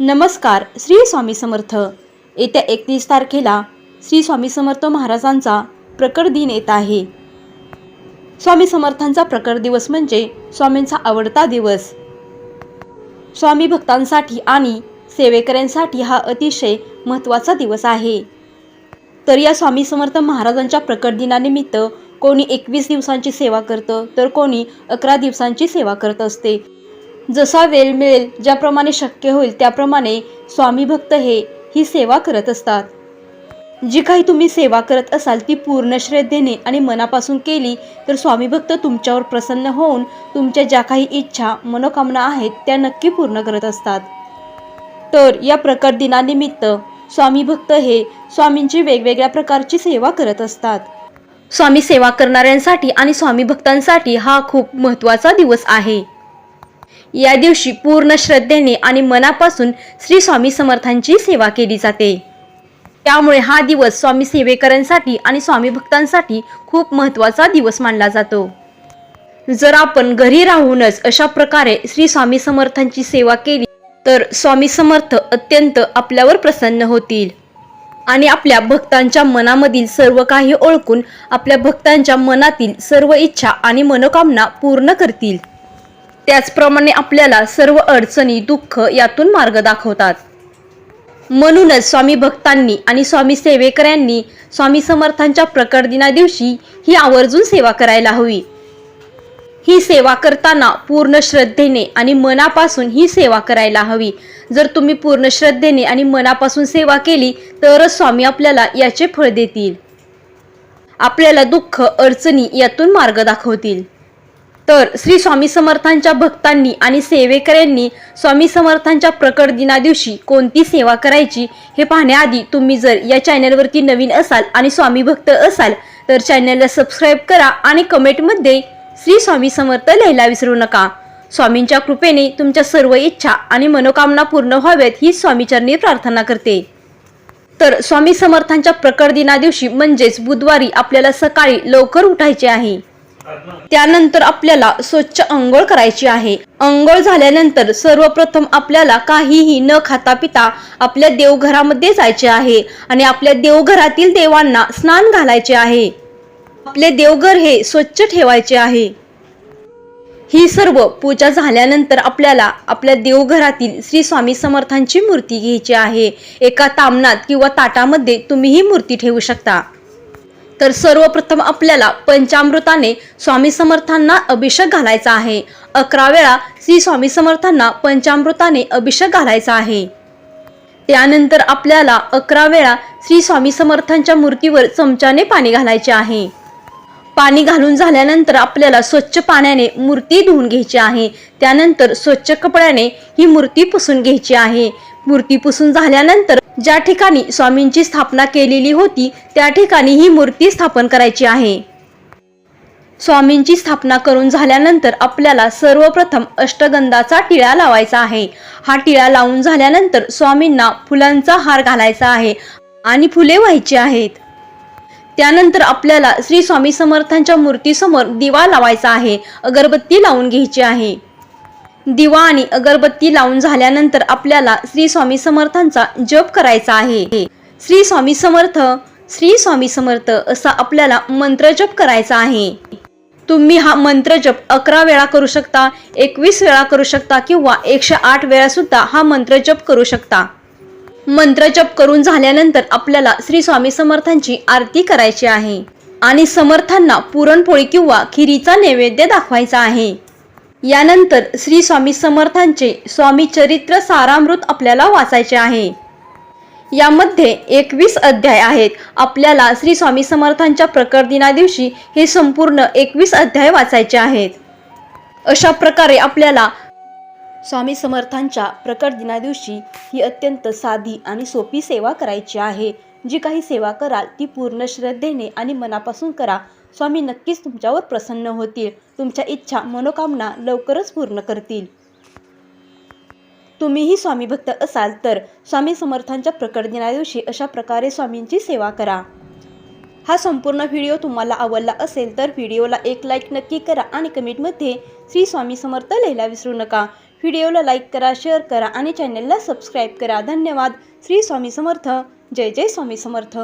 नमस्कार श्री स्वामी समर्थ. येत्या एकतीस तारखेला श्री स्वामी समर्थ महाराजांचा प्रकट दिन येत आहे. स्वामी समर्थांचा प्रकट दिवस म्हणजे स्वामींचा आवडता दिवस. स्वामी भक्तांसाठी आणि सेवेकऱ्यांसाठी हा अतिशय महत्त्वाचा दिवस आहे. तर या स्वामी समर्थ महाराजांच्या प्रकट दिनानिमित्त कोणी एकवीस दिवसांची सेवा करतं तर कोणी अकरा दिवसांची सेवा करत असते. जसा वेळ मिळेल ज्याप्रमाणे शक्य होईल त्याप्रमाणे स्वामी भक्त हे ही सेवा करत असतात. जी काही तुम्ही सेवा करत असाल ती पूर्ण श्रद्धेने आणि मनापासून केली तर स्वामी भक्त तुमच्यावर प्रसन्न होऊन तुमच्या ज्या काही इच्छा मनोकामना आहेत त्या नक्की पूर्ण करत असतात. तर या प्रकट दिनानिमित्त स्वामी भक्त हे स्वामींची वेगवेगळ्या प्रकारची सेवा करत असतात. स्वामी सेवा करणाऱ्यांसाठी आणि स्वामी भक्तांसाठी हा खूप महत्त्वाचा दिवस आहे. या दिवशी पूर्ण श्रद्धेने आणि मनापासून श्री स्वामी समर्थांची सेवा केली जाते. त्यामुळे हा दिवस स्वामी सेवेकरांसाठी आणि स्वामी भक्तांसाठी खूप महत्त्वाचा दिवस मानला जातो. जर आपण घरी राहूनच अशा प्रकारे श्री स्वामी समर्थांची सेवा केली तर स्वामी समर्थ अत्यंत आपल्यावर प्रसन्न होतील. आणि आपल्या भक्तांच्या मनामधील सर्व काही ओळखून आपल्या भक्तांच्या मनातील सर्व इच्छा आणि मनोकामना पूर्ण करतील. त्याचप्रमाणे आपल्याला सर्व अडचणी दुःख यातून मार्ग दाखवतात. म्हणूनच स्वामी भक्तांनी आणि स्वामी सेवेकऱ्यांनी स्वामी समर्थांच्या प्रकट दिना दिवशी ही आवर्जून सेवा करायला हवी. ही सेवा करताना पूर्ण श्रद्धेने आणि मनापासून ही सेवा करायला हवी. जर तुम्ही पूर्ण श्रद्धेने आणि मनापासून सेवा केली तरच स्वामी आपल्याला याचे फळ देतील. आपल्याला दुःख अडचणी यातून मार्ग दाखवतील. तर श्री स्वामी समर्थांच्या भक्तांनी आणि सेवेकऱ्यांनी स्वामी समर्थांच्या प्रकट दिना दिवशी कोणती सेवा करायची हे पाहण्याआधी तुम्ही जर या चॅनलवरती नवीन असाल आणि स्वामी भक्त असाल तर चॅनलला सबस्क्राईब करा आणि कमेंटमध्ये श्री स्वामी समर्थ लिहायला विसरू नका. स्वामींच्या कृपेने तुमच्या सर्व इच्छा आणि मनोकामना पूर्ण व्हाव्यात ही स्वामीचरणी प्रार्थना करते. तर स्वामी समर्थांच्या प्रकट दिना दिवशी म्हणजेच बुधवारी आपल्याला सकाळी लवकर उठायचे आहे. त्यानंतर आपल्याला स्वच्छ अंघोळ करायची आहे. अंघोळ झाल्यानंतर सर्वप्रथम आपल्याला काहीही न खाता पिता आपल्या देवघरामध्ये जायचे आहे आणि आपल्या देवघरातील देवांना स्नान घालायचे आहे. आपले देवघर हे स्वच्छ ठेवायचे आहे. ही सर्व पूजा झाल्यानंतर आपल्याला आपल्या देवघरातील श्री स्वामी समर्थांची मूर्ती घ्यायची आहे. एका तामणात किंवा ताटामध्ये तुम्ही ही मूर्ती ठेवू शकता. तर सर्वप्रथम आपल्याला पंचामृताने स्वामी समर्थांना अभिषेक घालायचा आहे. अकरा वेळा श्री स्वामी समर्थांना पंचामृताने अभिषेक घालायचा आहे. त्यानंतर आपल्याला अकरा वेळा श्री स्वामी समर्थांच्या मूर्तीवर चमच्याने पाणी घालायचे आहे. पाणी घालून झाल्यानंतर आपल्याला स्वच्छ पाण्याने मूर्ती धुवून घ्यायची आहे. त्यानंतर स्वच्छ कपड्याने ही मूर्ती पुसून घ्यायची आहे. मूर्ती पुसून झाल्यानंतर ज्या ठिकाणी स्वामींची स्थापना केलेली होती त्या ठिकाणी ही मूर्ती स्थापन करायची आहे. स्वामींची स्थापना करून झाल्यानंतर आपल्याला सर्वप्रथम अष्टगंधाचा टिळा लावायचा आहे. हा टिळा लावून झाल्यानंतर स्वामींना फुलांचा हार घालायचा आहे आणि फुले व्हायची आहेत. त्यानंतर आपल्याला श्री स्वामी समर्थांच्या मूर्तीसमोर दिवा लावायचा आहे. अगरबत्ती लावून घ्यायची आहे. दिवा आणि अगरबत्ती लावून झाल्यानंतर आपल्याला श्री स्वामी समर्थांचा जप करायचा आहे. श्री स्वामी समर्थ श्री स्वामी समर्थ असा आपल्याला मंत्र जप करायचा आहे. तुम्ही हा मंत्र जप अकरा वेळा करू शकता एकवीस वेळा करू शकता किंवा एकशे आठ वेळा सुद्धा हा मंत्र जप करू शकता. मंत्रजप करून झाल्यानंतर आपल्याला श्री स्वामी समर्थांची आरती करायची आहे. आणि समर्थांना पुरणपोळी किंवा खिरीचा नैवेद्य दाखवायचा आहे. यानंतर श्री स्वामी समर्थांचे स्वामी चरित्र सारामृत आपल्याला वाचायचे आहे. यामध्ये एकवीस अध्याय आहेत. आपल्याला श्री स्वामी समर्थांच्या प्रकर दिना दिवशी हे संपूर्ण एकवीस अध्याय वाचायचे आहेत. अशा प्रकारे आपल्याला स्वामी समर्थांच्या प्रकट दिना दिवशी ही अत्यंत साधी आणि सोपी सेवा करायची आहे. जी काही सेवा कराल ती पूर्ण श्रद्धेने आणि मनापासून करा. स्वामी नक्कीच तुमच्यावर प्रसन्न होतील. तुमच्या इच्छा मनोकामना लवकरच पूर्ण करतील. तुम्हीही स्वामी भक्त असाल तर स्वामी समर्थांच्या प्रकट दिना दिवशी अशा प्रकारे स्वामींची सेवा करा. हा संपूर्ण व्हिडिओ तुम्हाला आवडला असेल तर व्हिडिओला एक लाईक नक्की करा आणि कमेंटमध्ये श्री स्वामी समर्थ लिहायला विसरू नका. व्हिडिओला लाईक करा शेअर करा आणि चॅनलला सबस्क्राईब करा. धन्यवाद. श्री स्वामी समर्थ. जय जय स्वामी समर्थ.